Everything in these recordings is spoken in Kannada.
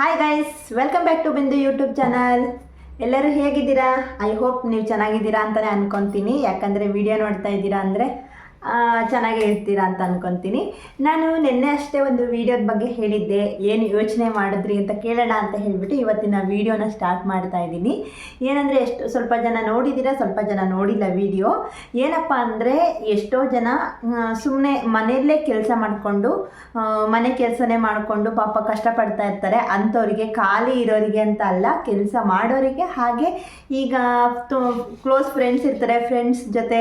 Hi guys welcome back to Bindu YouTube channel ಎಲ್ಲರೂ ಹೇಗಿದ್ದೀರಾ? ಐ ಹೋಪ್ ನೀವು ಚೆನ್ನಾಗಿದ್ದೀರಾ ಅಂತಲೇ ಅನ್ಕೊತೀನಿ. ಯಾಕಂದರೆ ವಿಡಿಯೋ ನೋಡ್ತಾ ಇದ್ದೀರಾ ಅಂದರೆ ಚೆನ್ನಾಗೇ ಇರ್ತೀರಾ ಅಂತ ಅನ್ಕೊತೀನಿ. ನಾನು ನಿನ್ನೆ ಅಷ್ಟೇ ಒಂದು ವಿಡಿಯೋದ ಬಗ್ಗೆ ಹೇಳಿದ್ದೆ. ಏನು ಯೋಚನೆ ಮಾಡಿದ್ರಿ ಅಂತ ಕೇಳೋಣ ಅಂತ ಹೇಳಿಬಿಟ್ಟು ಇವತ್ತಿನ ವಿಡಿಯೋನ ಸ್ಟಾರ್ಟ್ ಮಾಡ್ತಾ ಇದ್ದೀನಿ. ಏನಂದರೆ ಎಷ್ಟು ಸ್ವಲ್ಪ ಜನ ನೋಡಿದ್ದೀರಾ, ಸ್ವಲ್ಪ ಜನ ನೋಡಿಲ್ಲ ವಿಡಿಯೋ. ಏನಪ್ಪ ಅಂದರೆ ಎಷ್ಟೋ ಜನ ಸುಮ್ಮನೆ ಮನೆಯಲ್ಲೇ ಕೆಲಸ ಮಾಡಿಕೊಂಡು ಮನೆ ಕೆಲಸನೇ ಮಾಡಿಕೊಂಡು ಪಾಪ ಕಷ್ಟಪಡ್ತಾ ಇರ್ತಾರೆ. ಅಂಥವ್ರಿಗೆ ಖಾಲಿ ಇರೋರಿಗೆ ಅಂತ ಅಲ್ಲ, ಕೆಲಸ ಮಾಡೋರಿಗೆ ಹಾಗೆ ಈಗ ಕ್ಲೋಸ್ ಫ್ರೆಂಡ್ಸ್ ಇರ್ತಾರೆ. ಫ್ರೆಂಡ್ಸ್ ಜೊತೆ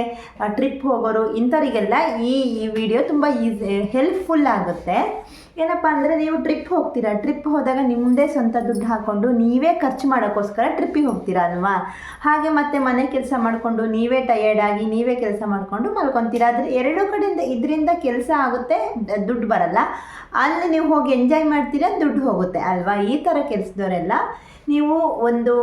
ಟ್ರಿಪ್ ಹೋಗೋರು ಇಂಥವ್ರಿಗೆಲ್ಲ ಈ ಈ ವಿಡಿಯೋ ತುಂಬ ಈಸಿ ಹೆಲ್ಪ್ಫುಲ್ ಆಗುತ್ತೆ. ಏನಪ್ಪ ಅಂದರೆ ನೀವು ಟ್ರಿಪ್ ಹೋಗ್ತೀರಾ? ಟ್ರಿಪ್ ಹೋದಾಗ ನಿಮ್ಮದೇ ಸ್ವಂತ ದುಡ್ಡು ಹಾಕ್ಕೊಂಡು ನೀವೇ ಖರ್ಚು ಮಾಡೋಕ್ಕೋಸ್ಕರ ಟ್ರಿಪ್ಪಿಗೆ ಹೋಗ್ತೀರಾ ಅಲ್ವಾ? ಹಾಗೆ ಮತ್ತೆ ಮನೆ ಕೆಲಸ ಮಾಡಿಕೊಂಡು ನೀವೇ ಟಯರ್ಡ್ ಆಗಿ ನೀವೇ ಕೆಲಸ ಮಾಡಿಕೊಂಡು ಮಲ್ಕೊತೀರಾ? ಆದರೆ ಎರಡೂ ಕಡೆಯಿಂದ ಇದರಿಂದ ಕೆಲಸ ಆಗುತ್ತೆ, ದುಡ್ಡು ಬರಲ್ಲ. ಅಲ್ಲಿ ನೀವು ಹೋಗಿ ಎಂಜಾಯ್ ಮಾಡ್ತೀರಾ, ದುಡ್ಡು ಹೋಗುತ್ತೆ ಅಲ್ವಾ? ಈ ಥರ ಕೆಲಸದವರೆಲ್ಲ ನೀವು ಒಂದು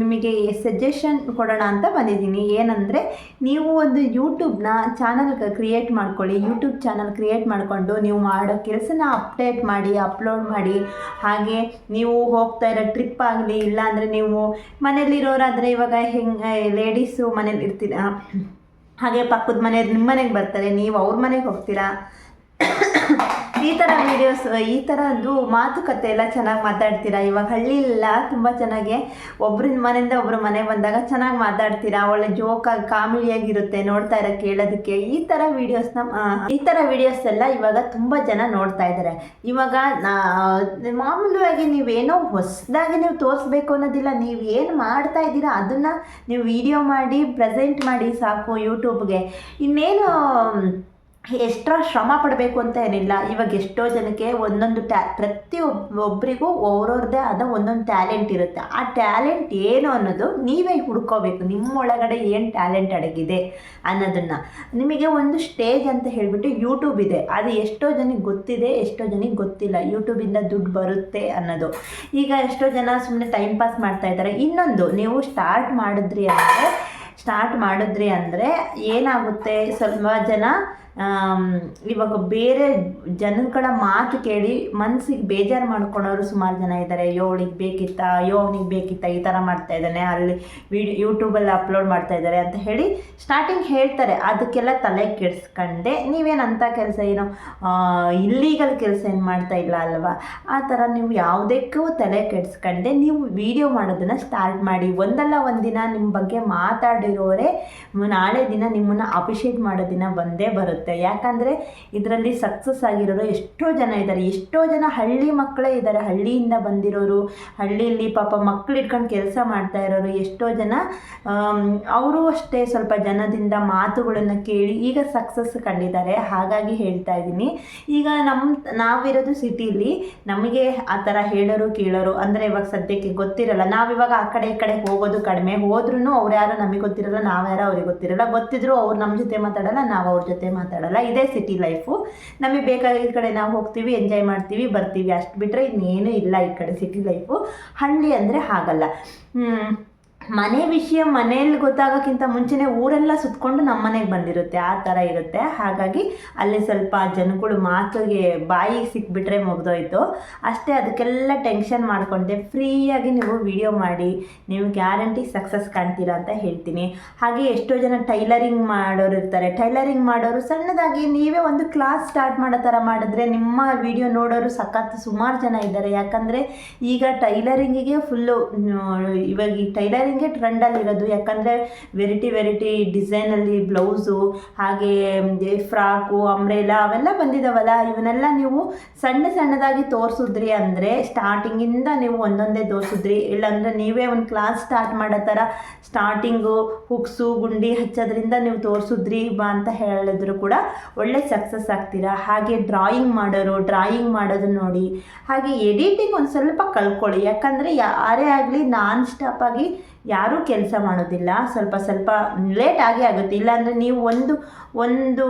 ನಿಮಗೆ ಸಜೆಷನ್ ಕೊಡೋಣ ಅಂತ ಬಂದಿದ್ದೀನಿ. ಏನಂದರೆ, ನೀವು ಒಂದು ಯೂಟ್ಯೂಬ್ನ ಚಾನಲ್ ಕ್ರಿಯೇಟ್ ಮಾಡ್ಕೊಳ್ಳಿ. ಯೂಟ್ಯೂಬ್ ಚಾನಲ್ ಕ್ರಿಯೇಟ್ ಮಾಡಿಕೊಂಡು ನೀವು ಮಾಡೋ ಕೆಲಸನ ಅಪ್ಡೇಟ್ ಮಾಡಿ ಅಪ್ಲೋಡ್ ಮಾಡಿ. ಹಾಗೆ ನೀವು ಹೋಗ್ತಾ ಇರೋ ಟ್ರಿಪ್ ಆಗಲಿ, ಇಲ್ಲಾಂದರೆ ನೀವು ಮನೇಲಿರೋರಾದರೆ ಇವಾಗ ಹೆಂಗೆ ಲೇಡೀಸು ಮನೇಲಿ ಇರ್ತೀರಾ? ಹಾಗೆ ಪಕ್ಕದ ಮನೆಯವ್ರು ನಿಮ್ಮ ಮನೆಗೆ ಬರ್ತಾರೆ. ನೀವು ಅವ್ರ ಮನೆಗೆ ಹೋಗ್ತೀರಾ? ಈ ಥರ ವೀಡಿಯೋಸ್ ಈ ಥರದ್ದು ಮಾತುಕತೆ ಎಲ್ಲ ಚೆನ್ನಾಗಿ ಮಾತಾಡ್ತೀರಾ? ಇವಾಗ ಹಳ್ಳಿಲೆಲ್ಲ ತುಂಬ ಚೆನ್ನಾಗಿ ಒಬ್ರಿನ ಮನೆಯಿಂದ ಒಬ್ಬರು ಮನೆ ಬಂದಾಗ ಚೆನ್ನಾಗಿ ಮಾತಾಡ್ತೀರಾ? ಒಳ್ಳೆ ಜೋಕಾಗಿ ಕಾಮಿಡಿಯಾಗಿರುತ್ತೆ ನೋಡ್ತಾ ಇರೋ, ಕೇಳೋದಕ್ಕೆ. ಈ ಥರ ವೀಡಿಯೋಸ್ನ ಈ ಥರ ವಿಡಿಯೋಸ್ ಎಲ್ಲ ಇವಾಗ ತುಂಬ ಜನ ನೋಡ್ತಾ ಇದ್ದಾರೆ. ಇವಾಗ ಮಾಮೂಲಿಯಾಗಿ ನೀವೇನೋ ಹೊಸದಾಗಿ ನೀವು ತೋರಿಸ್ಬೇಕು ಅನ್ನೋದಿಲ್ಲ. ನೀವು ಏನು ಮಾಡ್ತಾ ಇದ್ದೀರಾ? ಅದನ್ನು ನೀವು ವಿಡಿಯೋ ಮಾಡಿ ಪ್ರೆಸೆಂಟ್ ಮಾಡಿ ಸಾಕು ಯೂಟ್ಯೂಬ್ಗೆ ಇನ್ನೇನು ಎಕ್ಸ್ಟ್ರಾ ಶ್ರಮ ಪಡಬೇಕು ಅಂತ ಏನಿಲ್ಲ. ಇವಾಗ ಎಷ್ಟೋ ಜನಕ್ಕೆ ಒಂದೊಂದು ಟ್ಯಾ, ಪ್ರತಿ ಒಬ್ಬರಿಗೂ ಅವ್ರವ್ರದ್ದೇ ಆದ ಒಂದೊಂದು ಟ್ಯಾಲೆಂಟ್ ಇರುತ್ತೆ. ಆ ಟ್ಯಾಲೆಂಟ್ ಏನು ಅನ್ನೋದು ನೀವೇ ಹುಡ್ಕೋಬೇಕು. ನಿಮ್ಮೊಳಗಡೆ ಏನು ಟ್ಯಾಲೆಂಟ್ ಅಡಗಿದೆ ಅನ್ನೋದನ್ನು. ನಿಮಗೆ ಒಂದು ಸ್ಟೇಜ್ ಅಂತ ಹೇಳಿಬಿಟ್ಟು ಯೂಟ್ಯೂಬ್ ಇದೆ. ಅದು ಎಷ್ಟೋ ಜನಕ್ಕೆ ಗೊತ್ತಿದೆ, ಎಷ್ಟೋ ಜನಕ್ಕೆ ಗೊತ್ತಿಲ್ಲ. ಯೂಟ್ಯೂಬಿಂದ ದುಡ್ಡು ಬರುತ್ತೆ ಅನ್ನೋದು. ಈಗ ಎಷ್ಟೋ ಜನ ಸುಮ್ಮನೆ ಟೈಮ್ ಪಾಸ್ ಮಾಡ್ತಾ ಇದ್ದಾರೆ. ಇನ್ನೊಂದು, ನೀವು ಸ್ಟಾರ್ಟ್ ಮಾಡಿದ್ರಿ ಅಂದರೆ ಸ್ಟಾರ್ಟ್ ಮಾಡಿದ್ರಿ ಅಂದರೆ ಏನಾಗುತ್ತೆ? ಸ್ವಲ್ಪ ಜನ ಇವಾಗ ಬೇರೆ ಜನಗಳ ಮಾತು ಕೇಳಿ ಮನಸ್ಸಿಗೆ ಬೇಜಾರು ಮಾಡ್ಕೊಳೋರು ಸುಮಾರು ಜನ ಇದ್ದಾರೆ ಅಯ್ಯೋ, ಅವಳಿಗೆ ಬೇಕಿತ್ತಾ? ಅಯ್ಯೋ, ಅವನಿಗೆ ಬೇಕಿತ್ತಾ? ಈ ಥರ ಮಾಡ್ತಾ ಇದ್ದಾನೆ. ಅಲ್ಲಿ ವಿಡಿಯೋ ಯೂಟ್ಯೂಬಲ್ಲಿ ಅಪ್ಲೋಡ್ ಮಾಡ್ತಾ ಇದ್ದಾರೆ ಅಂತ ಹೇಳಿ ಸ್ಟಾರ್ಟಿಂಗ್ ಹೇಳ್ತಾರೆ. ಅದಕ್ಕೆಲ್ಲ ತಲೆ ಕೆಡಿಸ್ಕೊಂಡೆ. ನೀವೇನು ಅಂಥ ಕೆಲಸ ಏನೋ ಇಲ್ಲೀಗಲ್ ಕೆಲಸ ಏನು ಮಾಡ್ತಾ ಇಲ್ಲ ಅಲ್ವಾ? ಆ ಥರ ನೀವು ಯಾವುದಕ್ಕೂ ತಲೆ ಕೆಡಿಸ್ಕೊಂಡೆ. ನೀವು ವಿಡಿಯೋ ಮಾಡೋದನ್ನು ಸ್ಟಾರ್ಟ್ ಮಾಡಿ. ಒಂದಲ್ಲ ಒಂದಿನ ನಿಮ್ಮ ಬಗ್ಗೆ ಮಾತಾಡಿರೋರೇ, ನಾಳೆ ದಿನ ನಿಮ್ಮನ್ನು ಅಪ್ರಿಷಿಯೇಟ್ ಮಾಡೋ ದಿನ ಬಂದೇ ಬರುತ್ತೆ. ಯಾಕಂದರೆ ಇದರಲ್ಲಿ ಸಕ್ಸಸ್ ಆಗಿರೋರು ಎಷ್ಟೋ ಜನ ಇದ್ದಾರೆ. ಎಷ್ಟೋ ಜನ ಹಳ್ಳಿ ಮಕ್ಕಳೇ ಇದ್ದಾರೆ. ಹಳ್ಳಿಯಿಂದ ಬಂದಿರೋರು, ಹಳ್ಳಿಯಲ್ಲಿ ಪಾಪ ಮಕ್ಕಳು ಇಟ್ಕೊಂಡು ಕೆಲಸ ಮಾಡ್ತಾ ಇರೋರು ಎಷ್ಟೋ ಜನ ಅವರು ಅಷ್ಟೇ ಸ್ವಲ್ಪ ಜನದಿಂದ ಮಾತುಗಳನ್ನು ಕೇಳಿ ಈಗ ಸಕ್ಸಸ್ ಕಂಡಿದ್ದಾರೆ. ಹಾಗಾಗಿ ಹೇಳ್ತಾ ಇದ್ದೀನಿ. ಈಗ ನಮ್ಮ ನಾವಿರೋದು ಸಿಟಿಲಿ ನಮಗೆ ಆ ಥರ ಹೇಳೋರು, ಕೇಳೋರು ಅಂದರೆ ಇವಾಗ ಸದ್ಯಕ್ಕೆ ಗೊತ್ತಿರಲ್ಲ. ನಾವಿವಾಗ ಆ ಕಡೆ ಈ ಕಡೆ ಹೋಗೋದು ಕಡಿಮೆ. ಹೋದ್ರೂ ಅವ್ರು ಯಾರು ನಮಗೆ ಗೊತ್ತಿರಲ್ಲ ನಾವು ಯಾರೋ ಅವ್ರಿಗೆ ಗೊತ್ತಿರಲ್ಲ. ಗೊತ್ತಿದ್ರು ಅವ್ರು ನಮ್ಮ ಜೊತೆ ಮಾತಾಡಲ್ಲ, ನಾವು ಅವ್ರ ಜೊತೆ ಮಾತಾಡಲ್ಲ ಇದೇ ಸಿಟಿ ಲೈಫು ನಮಗೆ ಬೇಕಾಗಿದ್ದ ಕಡೆ ನಾವು ಹೋಗ್ತೀವಿ ಎಂಜಾಯ್ ಮಾಡ್ತೀವಿ, ಬರ್ತೀವಿ. ಅಷ್ಟು ಬಿಟ್ಟರೆ ಇನ್ನೇನು ಇಲ್ಲ ಈ ಕಡೆ ಸಿಟಿ ಲೈಫು ಹಳ್ಳಿ ಅಂದರೆ ಹಾಗಲ್ಲ. ಮನೆ ವಿಷಯ ಮನೆಯಲ್ಲಿ ಗೊತ್ತಾಗೋಕ್ಕಿಂತ ಮುಂಚೆನೇ ಊರೆಲ್ಲ ಸುತ್ಕೊಂಡು ನಮ್ಮ ಮನೆಗೆ ಬಂದಿರುತ್ತೆ, ಆ ಥರ ಇರುತ್ತೆ. ಹಾಗಾಗಿ ಅಲ್ಲಿ ಸ್ವಲ್ಪ ಜನಗಳು ಮಾತಿಗೆ ಬಾಯಿಗೆ ಸಿಕ್ಬಿಟ್ರೆ ಮುಗ್ದೋಯ್ತು. ಅಷ್ಟೇ ಅದಕ್ಕೆಲ್ಲ ಟೆನ್ಷನ್ ಮಾಡಿಕೊಂಡೆ, ಫ್ರೀಯಾಗಿ ನೀವು ವಿಡಿಯೋ ಮಾಡಿ, ನೀವು ಗ್ಯಾರಂಟಿ ಸಕ್ಸಸ್ ಕಾಣ್ತೀರಾ ಅಂತ ಹೇಳ್ತೀನಿ. ಹಾಗೆ ಎಷ್ಟೋ ಜನ ಟೈಲರಿಂಗ್ ಮಾಡೋರು ಇರ್ತಾರೆ. ಟೈಲರಿಂಗ್ ಮಾಡೋರು ಸಣ್ಣದಾಗಿ ನೀವೇ ಒಂದು ಕ್ಲಾಸ್ ಸ್ಟಾರ್ಟ್ ಮಾಡೋ ಥರ ಮಾಡಿದ್ರೆ ನಿಮ್ಮ ವಿಡಿಯೋ ನೋಡೋರು ಸಖತ್ ಸುಮಾರು ಜನ ಇದ್ದಾರೆ. ಯಾಕಂದರೆ ಈಗ ಟೈಲರಿಂಗಿಗೆ ಫುಲ್ಲು ಇವಾಗ ಈ ಟೈಲರಿಂಗೇ ಟ್ರೆಂಡಲ್ಲಿ ಇರೋದು. ಯಾಕಂದರೆ ವೆರೈಟಿ ವೆರೈಟಿ ಡಿಸೈನಲ್ಲಿ ಬ್ಲೌಸು ಹಾಗೆ ಫ್ರಾಕು ಅಂಬ್ರೆಲಾ ಅವೆಲ್ಲ ಬಂದಿದ್ದಾವಲ್ಲ ಇವನ್ನೆಲ್ಲ ನೀವು ಸಣ್ಣ ಸಣ್ಣದಾಗಿ ತೋರಿಸಿದ್ರಿ ಅಂದರೆ ಸ್ಟಾರ್ಟಿಂಗಿಂದ ನೀವು ಒಂದೊಂದೇ ತೋರಿಸಿದ್ರಿ. ಇಲ್ಲಾಂದರೆ ನೀವೇ ಒಂದು ಕ್ಲಾಸ್ ಸ್ಟಾರ್ಟ್ ಮಾಡೋ ಥರ ಸ್ಟಾರ್ಟಿಂಗು ಹುಕ್ಸು ಗುಂಡಿ ಹಚ್ಚೋದ್ರಿಂದ ನೀವು ತೋರಿಸಿದ್ರಿ ಬಾ ಅಂತ ಹೇಳಿದ್ರು ಕೂಡ ಒಳ್ಳೆ ಸಕ್ಸಸ್ ಆಗ್ತೀರಾ. ಹಾಗೆ ಡ್ರಾಯಿಂಗ್ ಮಾಡೋರು ಡ್ರಾಯಿಂಗ್ ಮಾಡೋದನ್ನ ನೋಡಿ. ಹಾಗೆ ಎಡಿಟಿಂಗ್ ಒಂದು ಸ್ವಲ್ಪ ಕಲ್ಕೊಳ್ಳಿ ಯಾಕಂದರೆ ಯಾರೇ ಆಗಲಿ ನಾನ್ ಸ್ಟಾಪಾಗಿ ಯಾರೂ ಕೆಲಸ ಮಾಡೋದಿಲ್ಲ. ಸ್ವಲ್ಪ ಸ್ವಲ್ಪ ಲೇಟ್ ಆಗಿ ಆಗುತ್ತೆ. ಇಲ್ಲಾಂದರೆ ನೀವು ಒಂದು ಒಂದು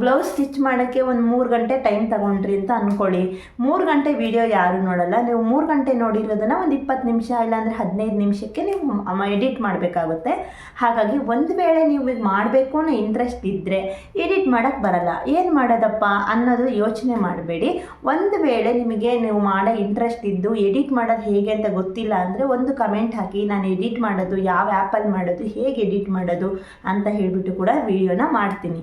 ಬ್ಲೌಸ್ ಸ್ಟಿಚ್ ಮಾಡೋಕ್ಕೆ ಒಂದು ಮೂರು ಗಂಟೆ ಟೈಮ್ ತಗೊಂಡ್ರಿ ಅಂತ ಅಂದ್ಕೊಳ್ಳಿ ಮೂರು ಗಂಟೆ ವೀಡಿಯೋ ಯಾರು ನೋಡಲ್ಲ. ನೀವು ಮೂರು ಗಂಟೆ ನೋಡಿರೋದನ್ನು ಒಂದು ಇಪ್ಪತ್ತು ನಿಮಿಷ ಇಲ್ಲಾಂದರೆ ಹದಿನೈದು ನಿಮಿಷಕ್ಕೆ ನೀವು ಎಡಿಟ್ ಮಾಡಬೇಕಾಗುತ್ತೆ. ಹಾಗಾಗಿ ಒಂದು ವೇಳೆ ನೀವು ಇದು ಮಾಡಬೇಕು ಅನ್ನೋ ಇಂಟ್ರೆಸ್ಟ್ ಇದ್ದರೆ ಎಡಿಟ್ ಮಾಡೋಕ್ಕೆ ಬರಲ್ಲ. ಏನು ಮಾಡೋದಪ್ಪ ಅನ್ನೋದು ಯೋಚನೆ ಮಾಡಬೇಡಿ. ಒಂದು ವೇಳೆ ನಿಮಗೆ ನೀವು ಮಾಡೋ ಇಂಟ್ರೆಸ್ಟ್ ಇದ್ದು ಎಡಿಟ್ ಮಾಡೋದು ಹೇಗೆ ಅಂತ ಗೊತ್ತಿಲ್ಲ ಅಂದರೆ ಒಂದು ಕಮೆಂಟ್ ಹಾಕಿ, ನಾನು ಎಡಿಟ್ ಮಾಡೋದು, ಯಾವ ಆ್ಯಪಲ್ಲಿ ಮಾಡೋದು, ಹೇಗೆ ಎಡಿಟ್ ಮಾಡೋದು ಅಂತ ಹೇಳಿಬಿಟ್ಟು ಕೂಡ ವೀಡಿಯೋನ ಮಾಡ್ತೀನಿ.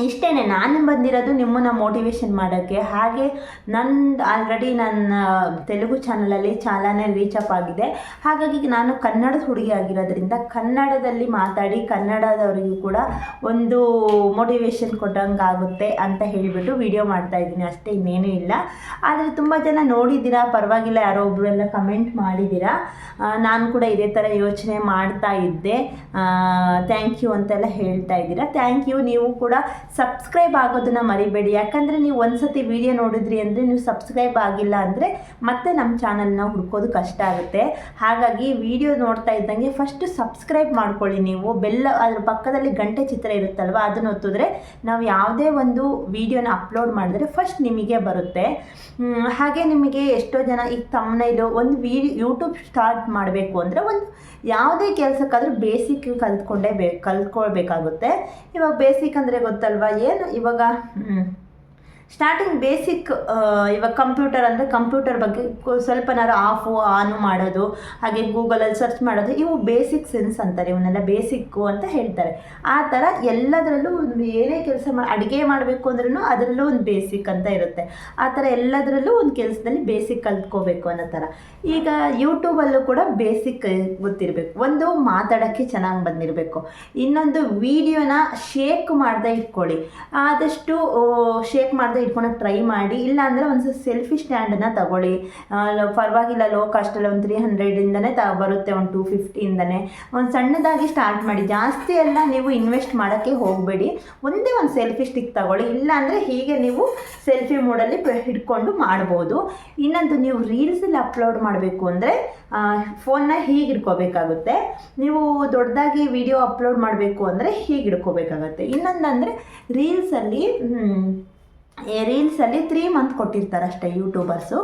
ಇಷ್ಟೇ ನಾನು ಬಂದಿರೋದು ನಿಮ್ಮನ್ನು ಮೋಟಿವೇಶನ್ ಮಾಡೋಕ್ಕೆ. ಹಾಗೆ ನಂದು ಆಲ್ರೆಡಿ ನನ್ನ ತೆಲುಗು ಚಾನಲಲ್ಲಿ ಚಾಲನೆ ಅಪ್ ಆಗಿದೆ. ಹಾಗಾಗಿ ನಾನು ಕನ್ನಡದ ಹುಡುಗಿ ಆಗಿರೋದ್ರಿಂದ ಕನ್ನಡದಲ್ಲಿ ಮಾತಾಡಿ ಕನ್ನಡದವರಿಗೂ ಕೂಡ ಒಂದು ಮೋಟಿವೇಶನ್ ಕೊಟ್ಟಂಗೆ ಆಗುತ್ತೆ ಅಂತ ಹೇಳಿಬಿಟ್ಟು ವಿಡಿಯೋ ಮಾಡ್ತಾ ಇದ್ದೀನಿ. ಅಷ್ಟೇ, ಇನ್ನೇನೂ ಇಲ್ಲ. ಆದರೆ ತುಂಬ ಜನ ನೋಡಿದ್ದೀರಾ, ಪರವಾಗಿಲ್ಲ, ಯಾರೋ ಒಬ್ಬರು ಎಲ್ಲ ಕಮೆಂಟ್ ಮಾಡಿದ್ದೀರಾ? ನಾನು ಕೂಡ ಇದೇ ಥರ ಯೋಚನೆ ಮಾಡ್ತಾ ಇದ್ದೆ. ಥ್ಯಾಂಕ್ ಯು ಅಂತೆಲ್ಲ ಹೇಳ್ತಾ ಇದ್ದೀರಾ. ಥ್ಯಾಂಕ್ ಯು ನೀವು ಕೂಡ ಸಬ್ಸ್ಕ್ರೈಬ್ ಆಗೋದನ್ನ ಮರಿಬೇಡಿ. ಯಾಕಂದರೆ ನೀವು ಒಂದ್ಸತಿ ವಿಡಿಯೋ ನೋಡಿದ್ರಿ ಅಂದರೆ ನೀವು ಸಬ್ಸ್ಕ್ರೈಬ್ ಆಗಿಲ್ಲ ಅಂದರೆ ಮತ್ತೆ ನಮ್ಮ ಚಾನಲ್ನ ಹುಡ್ಕೋದು ಕಷ್ಟ ಆಗುತ್ತೆ. ಹಾಗಾಗಿ ವಿಡಿಯೋ ನೋಡ್ತಾ ಇದ್ದಂಗೆ ಫಸ್ಟ್ ಸಬ್ಸ್ಕ್ರೈಬ್ ಮಾಡ್ಕೊಳ್ಳಿ ನೀವು. ಬೆಲ್ಲ, ಅದ್ರ ಪಕ್ಕದಲ್ಲಿ ಗಂಟೆ ಚಿತ್ರ ಇರುತ್ತಲ್ವ, ಅದನ್ನು ಒತ್ತಿದ್ರೆ ನಾವು ಯಾವುದೇ ಒಂದು ವಿಡಿಯೋನ ಅಪ್ಲೋಡ್ ಮಾಡಿದ್ರೆ ಫಸ್ಟ್ ನಿಮಗೆ ಬರುತ್ತೆ. ಹಾಗೆ ನಿಮಗೆ ಎಷ್ಟೋ ಜನ ಈಗ ತಮ್ಮನೈಲು ಒಂದು ವಿಡಿಯೋ ಯೂಟ್ಯೂಬ್ ಸ್ಟಾರ್ಟ್ ಮಾಡಬೇಕು ಅಂದರೆ ಒಂದು ಯಾವುದೇ ಕೆಲಸಕ್ಕಾದರೂ ಬೇಸಿಕ್ ಕಲ್ತ್ಕೊಂಡೇ ಬೇ ಕಲ್ತ್ಕೊಳ್ಬೇಕಾಗುತ್ತೆ. ಇವಾಗ ಬೇಸಿಕ್ ಅಂದರೆ ಗೊತ್ತಲ್ವಾ? ಏನು ಇವಾಗ ಸ್ಟಾರ್ಟಿಂಗ್ ಬೇಸಿಕ್ ಇವಾಗ ಕಂಪ್ಯೂಟರ್ ಅಂದರೆ ಕಂಪ್ಯೂಟರ್ ಬಗ್ಗೆ ಸ್ವಲ್ಪ ಸ್ವಲ್ಪನಾರು ಆಫು ಆನ್ ಮಾಡೋದು, ಹಾಗೆ ಗೂಗಲಲ್ಲಿ ಸರ್ಚ್ ಮಾಡೋದು, ಇವು ಬೇಸಿಕ್ ಸೆನ್ಸ್ ಅಂತಾರೆ, ಇವನ್ನೆಲ್ಲ ಬೇಸಿಕ್ಕು ಅಂತ ಹೇಳ್ತಾರೆ. ಆ ಥರ ಎಲ್ಲದರಲ್ಲೂ ಒಂದು ಏನೇ ಕೆಲಸ ಮಾಡಿ ಅಡುಗೆ ಮಾಡಬೇಕು ಅಂದ್ರೂ ಅದರಲ್ಲೂ ಒಂದು ಬೇಸಿಕ್ ಅಂತ ಇರುತ್ತೆ. ಆ ಥರ ಎಲ್ಲದರಲ್ಲೂ ಒಂದು ಕೆಲಸದಲ್ಲಿ ಬೇಸಿಕ್ ಕಲ್ತ್ಕೋಬೇಕು ಅನ್ನೋ ಥರ. ಈಗ ಯೂಟ್ಯೂಬಲ್ಲೂ ಕೂಡ ಬೇಸಿಕ್ ಗೊತ್ತಿರಬೇಕು. ಒಂದು ಮಾತಾಡೋಕ್ಕೆ ಚೆನ್ನಾಗಿ ಬಂದಿರಬೇಕು. ಇನ್ನೊಂದು ವಿಡಿಯೋನ ಶೇಕ್ ಮಾಡದೆ ಇಟ್ಕೊಳ್ಳಿ. ಆದಷ್ಟು ಶೇಕ್ ಮಾಡದೆ ಇಟ್ಕೊಳಕ್ಕೆ ಟ್ರೈ ಮಾಡಿ ಇಲ್ಲ ಅಂದರೆ ಒಂದು ಸೆಲ್ಫಿ ಸ್ಟ್ಯಾಂಡನ್ನು ತಗೊಳ್ಳಿ. ಪರವಾಗಿಲ್ಲ ಲೋ ಕಾಸ್ಟಲ್ಲಿ ಒಂದು ತ್ರೀ ಹಂಡ್ರೆಡಿಂದನೇ ತ, ಬರುತ್ತೆ ಒಂದು ಟೂ ಫಿಫ್ಟಿಯಿಂದನೇ ಒಂದು ಸಣ್ಣದಾಗಿ ಸ್ಟಾರ್ಟ್ ಮಾಡಿ, ಜಾಸ್ತಿ ಎಲ್ಲ ನೀವು ಇನ್ವೆಸ್ಟ್ ಮಾಡೋಕ್ಕೆ ಹೋಗಬೇಡಿ. ಒಂದೇ ಒಂದು ಸೆಲ್ಫಿ ಸ್ಟಿಕ್ ತಗೊಳ್ಳಿ ಇಲ್ಲ ಅಂದರೆ ಹೀಗೆ ನೀವು ಸೆಲ್ಫಿ ಮೋಡಲ್ಲಿ ಹಿಡ್ಕೊಂಡು ಮಾಡ್ಬೋದು. ಇನ್ನೊಂದು, ನೀವು ರೀಲ್ಸಲ್ಲಿ ಅಪ್ಲೋಡ್ ಮಾಡಬೇಕು ಅಂದರೆ ಫೋನ್ನ ಹೀಗೆ ಇಟ್ಕೋಬೇಕಾಗುತ್ತೆ ನೀವು ದೊಡ್ಡದಾಗಿ ವಿಡಿಯೋ ಅಪ್ಲೋಡ್ ಮಾಡಬೇಕು ಅಂದರೆ ಹೀಗೆ ಇಟ್ಕೋಬೇಕಾಗತ್ತೆ ಇನ್ನೊಂದಂದರೆ ರೀಲ್ಸಲ್ಲಿ ರೀಲ್ಸಲ್ಲಿ ತ್ರೀ ಮಂತ್ ಕೊಟ್ಟಿರ್ತಾರೆ ಅಷ್ಟೇ ಯೂಟ್ಯೂಬರ್ಸು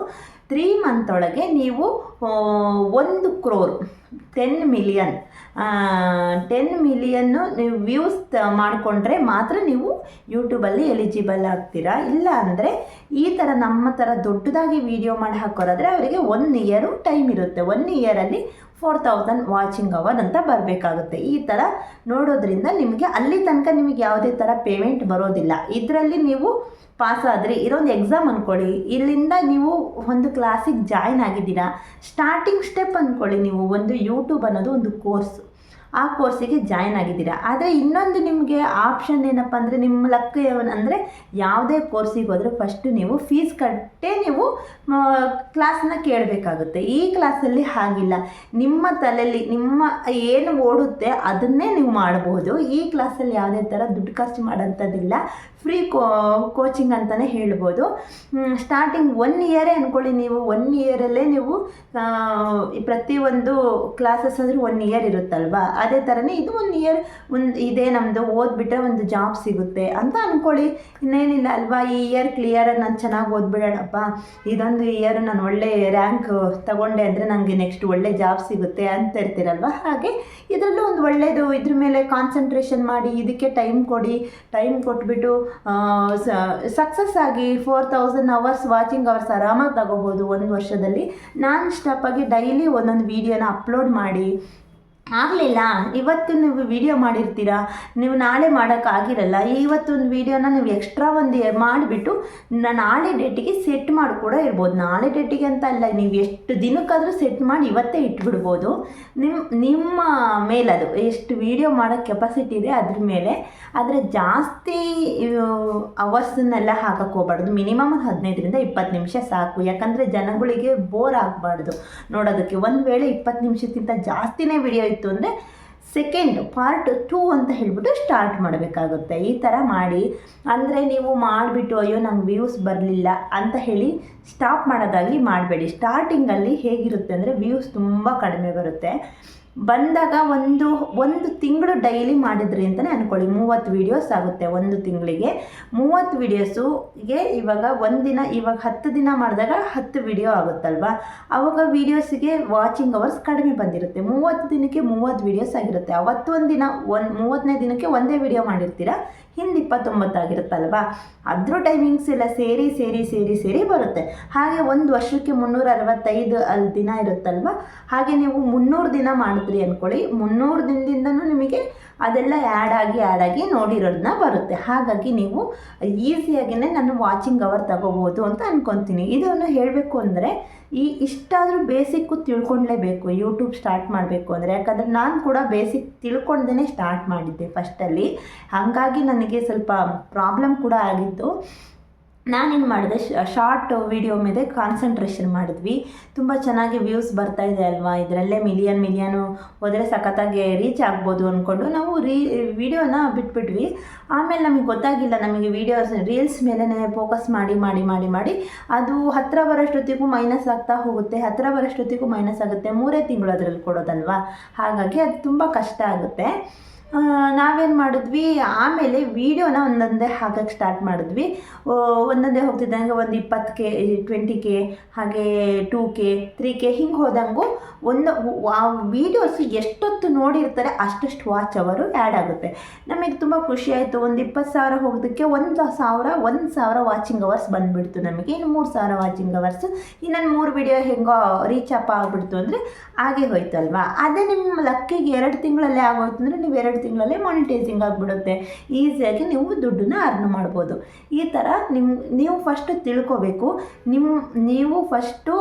ತ್ರೀ ಮಂತ್ ಒಳಗೆ ನೀವು ಒಂದು ಕ್ರೋರ್ ಟೆನ್ ಮಿಲಿಯನ್ ಟೆನ್ ಮಿಲಿಯನ್ನು ನೀವು ವ್ಯೂಸ್ ಮಾಡಿಕೊಂಡ್ರೆ ಮಾತ್ರ ನೀವು ಯೂಟ್ಯೂಬಲ್ಲಿ ಎಲಿಜಿಬಲ್ ಆಗ್ತೀರಾ. ಇಲ್ಲ ಅಂದರೆ ಈ ಥರ ನಮ್ಮ ಥರ ದೊಡ್ಡದಾಗಿ ವೀಡಿಯೋ ಮಾಡಿ ಹಾಕೋರಾದರೆ ಅವರಿಗೆ ಒನ್ ಇಯರು ಟೈಮ್ ಇರುತ್ತೆ. ಒನ್ ಇಯರಲ್ಲಿ ಫೋರ್ ತೌಸಂಡ್ ವಾಚಿಂಗ್ ಅವರ್ ಅಂತ ಬರಬೇಕಾಗುತ್ತೆ. ಈ ಥರ ನೋಡೋದ್ರಿಂದ ನಿಮಗೆ ಅಲ್ಲಿ ತನಕ ನಿಮಗೆ ಯಾವುದೇ ಥರ ಪೇಮೆಂಟ್ ಬರೋದಿಲ್ಲ. ಇದರಲ್ಲಿ ನೀವು ಪಾಸ್ ಆದರೆ ಒಂದು ಎಕ್ಸಾಮ್ ಅಂದ್ಕೊಳ್ಳಿ ಇಲ್ಲಿಂದ ನೀವು ಒಂದು ಕ್ಲಾಸಿಗೆ ಜಾಯ್ನ್ ಆಗಿದ್ದೀರಾ. ಸ್ಟಾರ್ಟಿಂಗ್ ಸ್ಟೆಪ್ ಅಂದ್ಕೊಳ್ಳಿ ನೀವು. ಒಂದು ಯೂಟ್ಯೂಬ್ ಅನ್ನೋದು ಒಂದು ಕೋರ್ಸ್ ಆ ಕೋರ್ಸಿಗೆ ಜಾಯ್ನ್ ಆಗಿದ್ದೀರಾ? ಆದರೆ ಇನ್ನೊಂದು ನಿಮಗೆ ಆಪ್ಷನ್ ಏನಪ್ಪ ಅಂದರೆ ನಿಮ್ಮ ಲಕ್ ಅಂದರೆ ಯಾವುದೇ ಕೋರ್ಸಿಗೆ ಹೋದರೆ ಫಸ್ಟು ನೀವು ಫೀಸ್ ಕಟ್ಟೇ ನೀವು ಕ್ಲಾಸನ್ನ ಕೇಳಬೇಕಾಗುತ್ತೆ. ಈ ಕ್ಲಾಸಲ್ಲಿ ಹಾಗಿಲ್ಲ. ನಿಮ್ಮ ತಲೆಯಲ್ಲಿ, ನಿಮ್ಮ ಏನು ಓಡುತ್ತೆ ಅದನ್ನೇ ನೀವು ಮಾಡಬಹುದು ಈ ಕ್ಲಾಸಲ್ಲಿ ಯಾವುದೇ ಥರ ದುಡ್ಡು ಖರ್ಚು ಮಾಡೋಂಥದ್ದಿಲ್ಲ. ಫ್ರೀ ಕೋ ಕೋಚಿಂಗ್ ಅಂತಲೇ ಹೇಳ್ಬೋದು. ಸ್ಟಾರ್ಟಿಂಗ್ ಒನ್ ಇಯರೇ ಅಂದ್ಕೊಳ್ಳಿ ನೀವು. ಒನ್ ಇಯರಲ್ಲೇ ನೀವು ಪ್ರತಿಯೊಂದು ಕ್ಲಾಸಸ್ ಅಂದರೆ ಒನ್ ಇಯರ್ ಇರುತ್ತಲ್ವಾ? ಅದೇ ಥರನೇ ಇದು ಒಂದು ಇಯರ್ ಒಂದು ಇದೇ ನಮ್ಮದು ಓದ್ಬಿಟ್ರೆ ಒಂದು ಜಾಬ್ ಸಿಗುತ್ತೆ ಅಂತ ಅಂದ್ಕೊಳ್ಳಿ ಇನ್ನೇನಿಲ್ಲ ಅಲ್ವಾ, ಈ ಇಯರ್ ಕ್ಲಿಯರ್ ನಾನು ಚೆನ್ನಾಗಿ ಓದ್ಬಿಡೋಣಪ್ಪ. ಇದೊಂದು ಇಯರ್ ನಾನು ಒಳ್ಳೆ ರ್ಯಾಂಕ್ ತಗೊಂಡೆ ಅಂದರೆ ನನಗೆ ನೆಕ್ಸ್ಟ್ ಒಳ್ಳೆ ಜಾಬ್ ಸಿಗುತ್ತೆ ಅಂತ ಇರ್ತೀರಲ್ವ? ಹಾಗೆ ಇದರಲ್ಲೂ ಒಂದು ಒಳ್ಳೆಯದು ಇದ್ರ ಮೇಲೆ ಕಾನ್ಸಂಟ್ರೇಷನ್ ಮಾಡಿ, ಇದಕ್ಕೆ ಟೈಮ್ ಕೊಡಿ. ಟೈಮ್ ಕೊಟ್ಬಿಟ್ಟು ಸಕ್ಸಸ್ ಆಗಿ four thousand hours watching hours ಆರಾಮಾಗಿ ತಗೋಬೋದು ಒಂದು ವರ್ಷದಲ್ಲಿ. ನಾನ್ ಸ್ಟಾಪಾಗಿ ಡೈಲಿ ಒಂದೊಂದು ವೀಡಿಯೋನ ಅಪ್ಲೋಡ್ ಮಾಡಿ. ಆಗಲಿಲ್ಲ. ಇವತ್ತು ನೀವು ವಿಡಿಯೋ ಮಾಡಿರ್ತೀರಾ? ನೀವು ನಾಳೆ ಮಾಡೋಕ್ಕಾಗಿರಲ್ಲ ಇವತ್ತೊಂದು ವಿಡಿಯೋನ ನೀವು ಎಕ್ಸ್ಟ್ರಾ ಒಂದು ಮಾಡಿಬಿಟ್ಟು ನಾಳೆ ಡೇಟಿಗೆ ಸೆಟ್ ಮಾಡಿ ಕೂಡ ಇರ್ಬೋದು. ನಾಳೆ ಡೇಟಿಗೆ ಅಂತ ಅಲ್ಲ, ನೀವು ಎಷ್ಟು ದಿನಕ್ಕಾದರೂ ಸೆಟ್ ಮಾಡಿ ಇವತ್ತೇ ಇಟ್ಬಿಡ್ಬೋದು. ನಿಮ್ಮ ನಿಮ್ಮ ಮೇಲದು ಎಷ್ಟು ವಿಡಿಯೋ ಮಾಡೋ ಕೆಪಾಸಿಟಿ ಇದೆ ಅದ್ರ ಮೇಲೆ. ಆದರೆ ಜಾಸ್ತಿ ಅವರ್ಸನ್ನೆಲ್ಲ ಹಾಕಕ್ಕೆ ಹೋಗ್ಬಾರ್ದು. ಮಿನಿಮಮ್ ಒಂದು ಹದಿನೈದರಿಂದ ಇಪ್ಪತ್ತು ನಿಮಿಷ ಸಾಕು. ಯಾಕಂದರೆ ಜನಗಳಿಗೆ ಬೋರ್ ಆಗಬಾರ್ದು. ನೋಡೋದಕ್ಕೆ ಒಂದು ವೇಳೆ ಇಪ್ಪತ್ತು ನಿಮಿಷಕ್ಕಿಂತ ಜಾಸ್ತಿನೇ ವಿಡಿಯೋ ಇತ್ತು ಅಂದರೆ ಸೆಕೆಂಡ್ ಪಾರ್ಟ್ ಟೂ ಅಂತ ಹೇಳ್ಬಿಟ್ಟು ಸ್ಟಾರ್ಟ್ ಮಾಡಬೇಕಾಗುತ್ತೆ. ಈ ಥರ ಮಾಡಿ, ಅಂದರೆ ನೀವು ಮಾಡಿಬಿಟ್ಟು ಅಯ್ಯೋ ನಂಗೆ ವ್ಯೂಸ್ ಬರಲಿಲ್ಲ ಅಂತ ಹೇಳಿ ಸ್ಟಾಪ್ ಮಾಡೋದಾಗಲಿ ಮಾಡಬೇಡಿ. ಸ್ಟಾರ್ಟಿಂಗಲ್ಲಿ ಹೇಗಿರುತ್ತೆ ಅಂದರೆ ವ್ಯೂಸ್ ತುಂಬ ಕಡಿಮೆ ಬರುತ್ತೆ. ಬಂದಾಗ ಒಂದು ಒಂದು ತಿಂಗಳು ಡೈಲಿ ಮಾಡಿದ್ರಿ ಅಂತಲೇ ಅಂದ್ಕೊಳ್ಳಿ ಮೂವತ್ತು ವೀಡಿಯೋಸ್ ಆಗುತ್ತೆ ಒಂದು ತಿಂಗಳಿಗೆ. ಮೂವತ್ತು ವೀಡಿಯೋಸುಗೆ ಇವಾಗ ಒಂದಿನ ಇವಾಗ ಹತ್ತು ದಿನ ಮಾಡಿದಾಗ ಹತ್ತು ವಿಡಿಯೋ ಆಗುತ್ತಲ್ವಾ? ಆವಾಗ ವೀಡಿಯೋಸಿಗೆ ವಾಚಿಂಗ್ ಅವರ್ಸ್ ಕಡಿಮೆ ಬಂದಿರುತ್ತೆ. ಮೂವತ್ತು ದಿನಕ್ಕೆ ಮೂವತ್ತು ವೀಡಿಯೋಸ್ ಆಗಿರುತ್ತೆ. ಅವತ್ತೊಂದು ದಿನ, ಒಂದು, ಮೂವತ್ತನೇ ದಿನಕ್ಕೆ ಒಂದೇ ವಿಡಿಯೋ ಮಾಡಿರ್ತೀರ? ಹಿಂದೆ ಇಪ್ಪತ್ತೊಂಬತ್ತಾಗಿರುತ್ತಲ್ವಾ ಅದ್ರ ಟೈಮಿಂಗ್ಸ್ ಎಲ್ಲ ಸೇರಿ ಸೇರಿ ಸೇರಿ ಸೇರಿ ಬರುತ್ತೆ. ಹಾಗೆ ಒಂದು ವರ್ಷಕ್ಕೆ ಮುನ್ನೂರ ಅರವತ್ತೈದು ಅಲ್ಲಿ ದಿನ ಇರುತ್ತಲ್ವ? ಹಾಗೆ ನೀವು ಮುನ್ನೂರು ದಿನ ಮಾಡಿದ್ರಿ ಅಂದ್ಕೊಳ್ಳಿ ಮುನ್ನೂರು ದಿನದಿಂದನೂ ನಿಮಗೆ ಅದೆಲ್ಲ ಆ್ಯಡ್ ಆಗಿ ಆ್ಯಡ್ ಆಗಿ ನೋಡಿರೋದನ್ನ ಬರುತ್ತೆ. ಹಾಗಾಗಿ ನೀವು ಈಸಿಯಾಗಿಯೇ ನಾನು ವಾಚಿಂಗ್ ಅವರ್ ತಗೋಬೋದು ಅಂತ ಅನ್ಕೊತೀನಿ. ಇದನ್ನು ಹೇಳಬೇಕು ಅಂದರೆ ಈ ಇಷ್ಟಾದರೂ ಬೇಸಿಕ್ಕು ತಿಳ್ಕೊಳ್ಲೇಬೇಕು ಯೂಟ್ಯೂಬ್ ಸ್ಟಾರ್ಟ್ ಮಾಡಬೇಕು ಅಂದರೆ. ಯಾಕಂದರೆ ನಾನು ಕೂಡ ಬೇಸಿಕ್ ತಿಳ್ಕೊಂಡೇ ಸ್ಟಾರ್ಟ್ ಮಾಡಿದ್ದೆ ಫಸ್ಟಲ್ಲಿ ಹಾಗಾಗಿ ನನಗೆ ಸ್ವಲ್ಪ ಪ್ರಾಬ್ಲಮ್ ಕೂಡ ಆಗಿತ್ತು ನಾನೇನು ಮಾಡಿದೆ ಶಾರ್ಟ್ ವಿಡಿಯೋ ಮೇಲೆ ಕಾನ್ಸಂಟ್ರೇಷನ್ ಮಾಡಿದ್ವಿ. ತುಂಬ ಚೆನ್ನಾಗಿ ವ್ಯೂಸ್ ಬರ್ತಾ ಇದೆ ಅಲ್ವಾ? ಇದರಲ್ಲೇ ಮಿಲಿಯನ್ ಮಿಲಿಯನು ಹೋದರೆ ಸಖತ್ತಾಗಿ ರೀಚ್ ಆಗ್ಬೋದು ಅಂದ್ಕೊಂಡು ನಾವು ರೀ ವಿಡಿಯೋನ ಬಿಟ್ಬಿಟ್ವಿ. ಆಮೇಲೆ ನಮಗೆ ಗೊತ್ತಾಗಿಲ್ಲ, ನಮಗೆ ವೀಡಿಯೋಸ್ ರೀಲ್ಸ್ ಮೇಲೇ ಫೋಕಸ್ ಮಾಡಿ ಮಾಡಿ ಮಾಡಿ ಮಾಡಿ. ಅದು ಹತ್ತಿರ ಬರೋಷ್ಟೊತ್ತಿಗೂ ಮೈನಸ್ ಆಗ್ತಾ ಹೋಗುತ್ತೆ ಹತ್ತಿರ ಬರೋಷ್ಟೊತ್ತಿಗೂ ಮೈನಸ್ ಆಗುತ್ತೆ. ಮೂರೇ ತಿಂಗಳು ಅದರಲ್ಲಿ ಕೊಡೋದಲ್ವಾ? ಹಾಗಾಗಿ ಅದು ತುಂಬ ಕಷ್ಟ ಆಗುತ್ತೆ. ನಾವೇನು ಮಾಡಿದ್ವಿ? ಆಮೇಲೆ ವೀಡಿಯೋನ ಒಂದೊಂದೇ ಹಾಕಕ್ಕೆ ಸ್ಟಾರ್ಟ್ ಮಾಡಿದ್ವಿ. ಒಂದೊಂದೇ ಹೋಗ್ತಿದ್ದಂಗೆ ಒಂದು ಇಪ್ಪತ್ತು ಕೆ ಟ್ವೆಂಟಿ ಕೆ, ಹಾಗೆ ಟೂ ಕೆ ತ್ರೀ ಕೆ, ಹಿಂಗೆ ಹೋದಂಗೂ ಒಂದು ಆ ವೀಡಿಯೋಸ್ ಎಷ್ಟೊತ್ತು ನೋಡಿರ್ತಾರೆ ಅಷ್ಟಷ್ಟು ವಾಚ್ ಅವರು ಆ್ಯಡ್ ಆಗುತ್ತೆ. ನಮಗೆ ತುಂಬ ಖುಷಿ ಆಯಿತು. ಒಂದು ಇಪ್ಪತ್ತು ಸಾವಿರ ಹೋಗೋದಕ್ಕೆ ಒಂದು ಸಾವಿರ ಒಂದು ಸಾವಿರ ವಾಚಿಂಗ್ ಅವರ್ಸ್ ಬಂದುಬಿಡ್ತು ನಮಗೆ. ಇನ್ನು ಮೂರು ಸಾವಿರ ವಾಚಿಂಗ್ ಅವರ್ಸ್ ಇನ್ನೊಂದು ಮೂರು ವಿಡಿಯೋ ಹೆಂಗೋ ರೀಚ್ ಅಪ್ ಆಗಿಬಿಡ್ತು ಅಂದರೆ ಹಾಗೆ ಹೋಯ್ತಲ್ವಾ? ಅದೇ ನಿಮ್ಮ ಲಕ್ಕಿಗೆ ಎರಡು ತಿಂಗಳಲ್ಲೇ ಆಗೋಯ್ತು ಅಂದರೆ ನೀವು ಎರಡು ತಿಂಗಳಲ್ಲೇ ಮಾನಿಟೈಸಿಂಗ್ ಆಗಿಬಿಡುತ್ತೆ. ಈಸಿಯಾಗಿ ನೀವು ದುಡ್ಡನ್ನ ಅರ್ನ್ ಮಾಡ್ಬೋದು. ಈ ಥರ ನಿಮ್ಮ ನೀವು ಫಸ್ಟ್ ತಿಳ್ಕೋಬೇಕು. ನಿಮ್ಮ ನೀವು ಫಸ್ಟು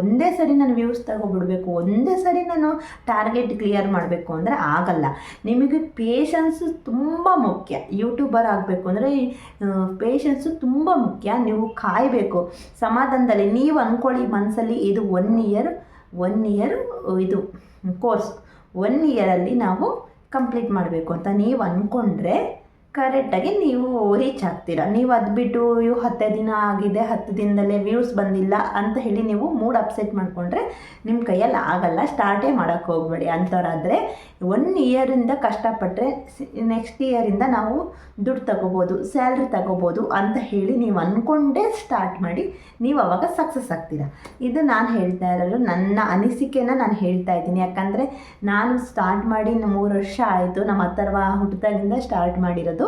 ಒಂದೇ ಸರಿ ನಾನು ವ್ಯೂಸ್ ತಗೊಬಿಡ್ಬೇಕು. ಒಂದೇ ಸರಿ ನಾನು ಟಾರ್ಗೆಟ್ ಕ್ಲಿಯರ್ ಮಾಡಬೇಕು ಅಂದರೆ ಆಗಲ್ಲ. ನಿಮಗೆ ಪೇಷನ್ಸು ತುಂಬ ಮುಖ್ಯ. ಯೂಟ್ಯೂಬರ್ ಆಗಬೇಕು ಅಂದರೆ ಪೇಷನ್ಸು ತುಂಬ ಮುಖ್ಯ. ನೀವು ಕಾಯಬೇಕು. ಸಮಾಧಾನದಲ್ಲಿ ನೀವು ಅಂದ್ಕೊಳ್ಳಿ ಮನಸ್ಸಲ್ಲಿ ಇದು ಒನ್ ಇಯರ್ ಒನ್ ಇಯರ್ ಇದು ಕೋರ್ಸ್ ಒನ್ ಇಯರಲ್ಲಿ ನಾವು ಕಂಪ್ಲೀಟ್ ಮಾಡಬೇಕು ಅಂತ ನೀವು ಅಂದ್ಕೊಂಡ್ರೆ ಕರೆಕ್ಟಾಗಿ ನೀವು ರೀಚ್ ಆಗ್ತೀರಾ? ನೀವು ಅದು ಬಿಟ್ಟು ಇವು ಹತ್ತೇ ದಿನ ಆಗಿದೆ, ಹತ್ತು ದಿನದಲ್ಲೇ ವ್ಯೂಸ್ ಬಂದಿಲ್ಲ ಅಂತ ಹೇಳಿ ನೀವು ಮೂಡ್ ಅಪ್ಸೆಟ್ ಮಾಡಿಕೊಂಡ್ರೆ ನಿಮ್ಮ ಕೈಯಲ್ಲಿ ಆಗಲ್ಲ. ಸ್ಟಾರ್ಟೇ ಮಾಡೋಕ್ಕೆ ಹೋಗಬೇಡಿ ಅಂಥವ್ರಾದರೆ ಒನ್ ಇಯರಿಂದ ಕಷ್ಟಪಟ್ಟರೆ ನೆಕ್ಸ್ಟ್ ಇಯರಿಂದ ನಾವು ದುಡ್ಡು ತಗೋಬೋದು ಸ್ಯಾಲ್ರಿ ತಗೋಬೋದು ಅಂತ ಹೇಳಿ ನೀವು ಅಂದ್ಕೊಂಡೇ ಸ್ಟಾರ್ಟ್ ಮಾಡಿ ನೀವು ಅವಾಗ ಸಕ್ಸಸ್ ಆಗ್ತೀರಾ? ಇದು ನಾನು ಹೇಳ್ತಾ ಇರೋದು. ನನ್ನ ಅನಿಸಿಕೆನ ನಾನು ಹೇಳ್ತಾ ಇದ್ದೀನಿ. ಯಾಕಂದರೆ ನಾನು ಸ್ಟಾರ್ಟ್ ಮಾಡಿ ಮೂರು ವರ್ಷ ಆಯಿತು. ನಮ್ಮ ಹತ್ತರ್ವ ಹುಟ್ಟಿದಾಗಿಂದ ಸ್ಟಾರ್ಟ್ ಮಾಡಿರೋದು.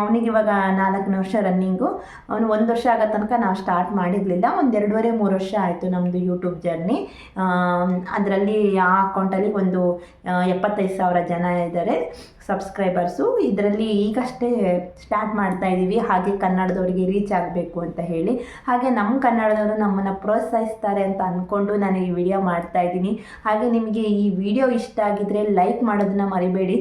ಅವನಿಗೆ ಇವಾಗ ನಾಲ್ಕು ವರ್ಷ ರನ್ನಿಂಗು ಅವನು ಒಂದು ವರ್ಷ ಆಗೋ ತನಕ ನಾವು ಸ್ಟಾರ್ಟ್ ಮಾಡಿರಲಿಲ್ಲ. ಒಂದು ಎರಡೂವರೆ, ಮೂರು ವರ್ಷ ಆಯಿತು ನಮ್ಮದು ಯೂಟ್ಯೂಬ್ ಜರ್ನಿ ಅದರಲ್ಲಿ ಆ ಅಕೌಂಟಲ್ಲಿ ಒಂದು ಎಪ್ಪತ್ತೈದು ಸಾವಿರ ಜನ ಇದ್ದಾರೆ ಸಬ್ಸ್ಕ್ರೈಬರ್ಸು ಇದರಲ್ಲಿ ಈಗಷ್ಟೇ ಸ್ಟಾರ್ಟ್ ಮಾಡ್ತಾ ಇದ್ದೀವಿ ಹಾಗೆ ಕನ್ನಡದವರಿಗೆ ರೀಚ್ ಆಗಬೇಕು ಅಂತ ಹೇಳಿ. ಹಾಗೆ ನಮ್ಮ ಕನ್ನಡದವರು ನಮ್ಮನ್ನು ಪ್ರೋತ್ಸಾಹಿಸ್ತಾರೆ ಅಂತ ಅಂದ್ಕೊಂಡು ನಾನು ಈ ವಿಡಿಯೋ ಮಾಡ್ತಾ ಇದ್ದೀನಿ. ಹಾಗೆ ನಿಮಗೆ ಈ ವಿಡಿಯೋ ಇಷ್ಟ ಆಗಿದ್ರೆ ಲೈಕ್ ಮಾಡೋದನ್ನ ಮರಿಬೇಡಿ.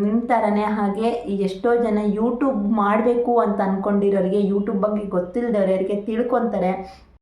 ನಿಮ್ಮ ಥರನೇ ಹಾಗೆ ಎಷ್ಟೋ ಜನ ಯೂಟ್ಯೂಬ್ ಮಾಡಬೇಕು ಅಂತ ಅಂದ್ಕೊಂಡಿರೋರಿಗೆ ಯೂಟ್ಯೂಬ್ ಬಗ್ಗೆ ಗೊತ್ತಿಲ್ಲದವ್ರಿಗೆ ತಿಳ್ಕೊತಾರೆ.